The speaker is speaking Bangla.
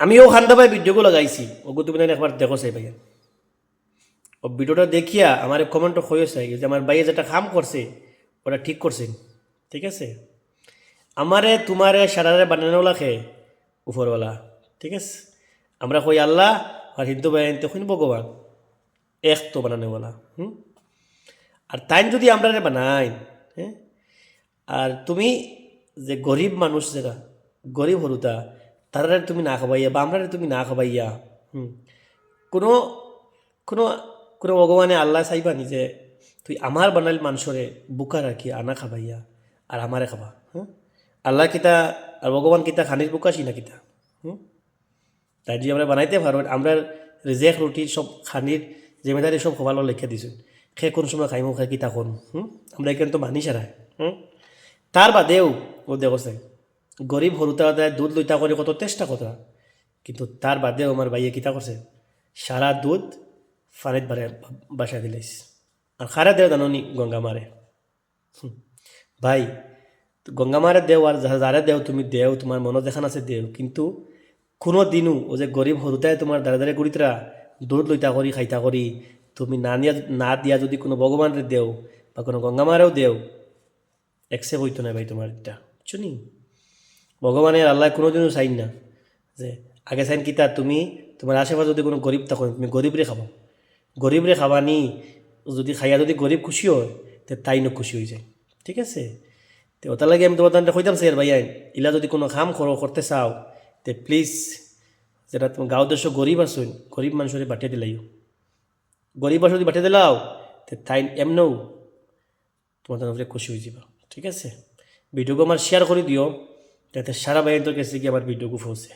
আমিও খান্দা ভাই ভিডিওগুলো লাগাইছি ওগু তুমি একবার দেখো চাই ভাইয়া। ও ভিডিওটা দেখিয়া আমার কমেন্টও হয়েছে যে আমার ভাইয়ে যেটা কাম করছে, ওটা ঠিক করছে। ঠিক আছে? আমারে, তোমারে, সারারে বানানো লাখে উপরওয়ালা। ঠিক আছে? আমরা কই আল্লাহ আর হিন্দু ভাই তখন ভগবান। এক তো বানানোওয়ালা হুম? আর তাই যদি আমরা বানাই হ্যাঁ? আর তুমি যে গরিব মানুষ যারা, গরিব হরুতা তারা তুমি না খাবাইয়া বা আমরা তুমি না খাবাইয়া, হুম। কোনো কোনো কোনো ভগবানে আল্লাহ চাইবানি যে, তুই আমার বানাইল মানুষরে বুকা রাখি, আনা খাবাইয়া, আর আমারে খাবা হ্যাঁ আল্লাহ কিতা, আর ভগবান কিতা খানির বুকাছি না কিতা, হুম। তাই যদি আমরা বানাইতে পারো, আমরা রেজেক, রুটি, সব খানির জিম্মেদারি সব খোবালো লিখে দিছোঁ। সে কোন সময় খাইমো খাই কিতা করম হুম। আমরা এখানে তো মানি সারাই হুম। তার বাদেও ও দেখছে গরিব হরুতা দেয় দুধ লইতা করে কত চেষ্টা কথা। কিন্তু তার বাদেও আমার ভাইয়ে কিতা করছে, সারা দুধ ফানিত বারে বাসা দিলাইস। আর খারা দেও জানি গঙ্গা মারে। ভাই, গঙ্গা মারে দেও আর যারে দেও, তুমি দেও, তোমার মনে দেখান আছে দেও। কিন্তু কোনো দিনও ও যে গরিব হরুতায় তোমার দাঁড়ে দাঁড়ে গুড়িতরা দুধ লইতা করি, খাইতা করি, তুমি না নিয়া না দিয়া যদি কোনো ভগবানের দেও বা কোনো গঙ্গা মারেও দেও একসেপ হইতো না ভাই তোমার এটা। বুঝছ নি? ভগবানের আল্লাহ কোনোদিনও চাইন না যে আগে চাইন কিতা তুমি তোমার আশেপাশে যদি কোনো গরিব থাকো, তুমি গরিবরে খাবা। গরিবরে খাবা নি যদি খাইয়া যদি গরিব খুশি হয়, তে তাই ন খুশি হয়ে যায়। ঠিক আছে? তো ওটার লাগে আমি তোমার তান্তে কইতাম স্যার ভাইয়া ইলা যদি কোনো কাম করো করতে চাও, তে প্লিজ যেটা তোমার গাঁও দেশ গরিব আসুন গরিব মানুষের বাটিয়ে দিলাইও। গরিব মানুষ যদি বাটিয়ে দিলাও, তে তাই এমনও তোমার তার খুশি হয়ে যাবা। ঠিক আছে? ভিডিওকে আমার শেয়ার করে দিও যাতে সারা বাইরের কাছে গিয়ে আমার ভিডিওকে পৌঁছে